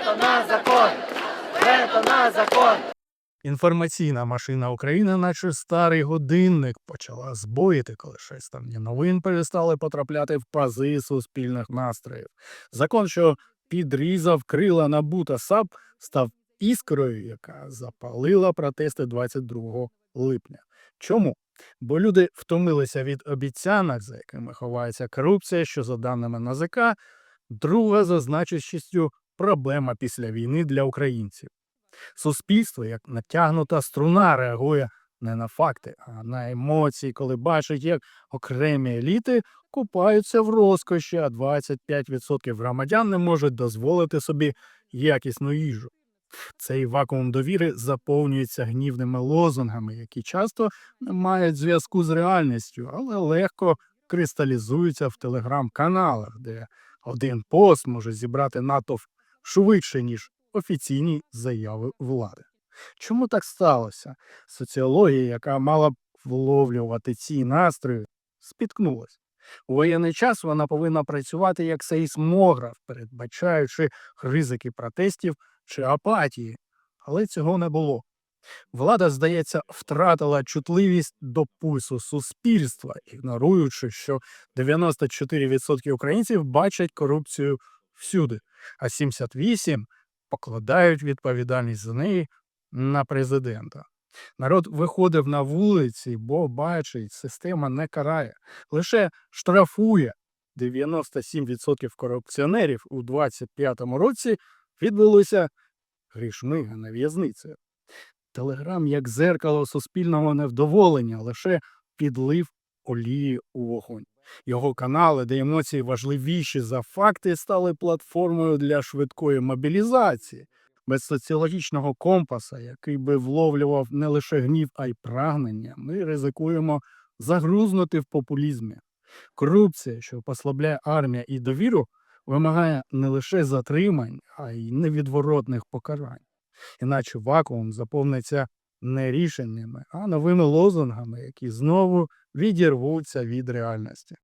Вето на закон! Вето на закон! Інформаційна машина України, наче старий годинник, почала збоїти, коли шестерні новин перестали потрапляти в пази суспільних настроїв. Закон, що підрізав крила НАБУ та САП, став іскрою, яка запалила протести 22 липня. Чому? Бо люди втомилися від обіцянок, за якими ховається корупція, що, за даними НАЗК, друга за значущістю проблема після війни для українців. Суспільство, як натягнута струна, реагує не на факти, а на емоції, коли бачить, як окремі еліти купаються в розкоші, а 25% громадян не можуть дозволити собі якісну їжу. Цей вакуум довіри заповнюється гнівними лозунгами, які часто не мають зв'язку з реальністю, але легко кристалізуються в телеграм-каналах, де один пост може зібрати натовп швидше, ніж офіційні заяви влади. Чому так сталося? Соціологія, яка мала б вловлювати ці настрої, спіткнулась. У воєнний час вона повинна працювати як сейсмограф, передбачаючи ризики протестів чи апатії, але цього не було. Влада, здається, втратила чутливість до пульсу суспільства, ігноруючи, що 94% українців бачать корупцію всюди, а 78% покладають відповідальність за неї на президента. Народ виходив на вулиці, бо бачить, система не карає, лише штрафує. 97% корупціонерів у 25-му році відбулося грішми, а не в'язницею. Телеграм як зеркало суспільного невдоволення, лише підлив олії у вогонь. Його канали, де емоції важливіші за факти, стали платформою для швидкої мобілізації. Без соціологічного компаса, який би вловлював не лише гнів, а й прагнення, ми ризикуємо загрузнути в популізмі. Корупція, що послабляє армія і довіру, вимагає не лише затримань, а й невідворотних покарань. Іначе вакуум заповниться не рішеннями, а новими лозунгами, які знову відірвуться від реальності.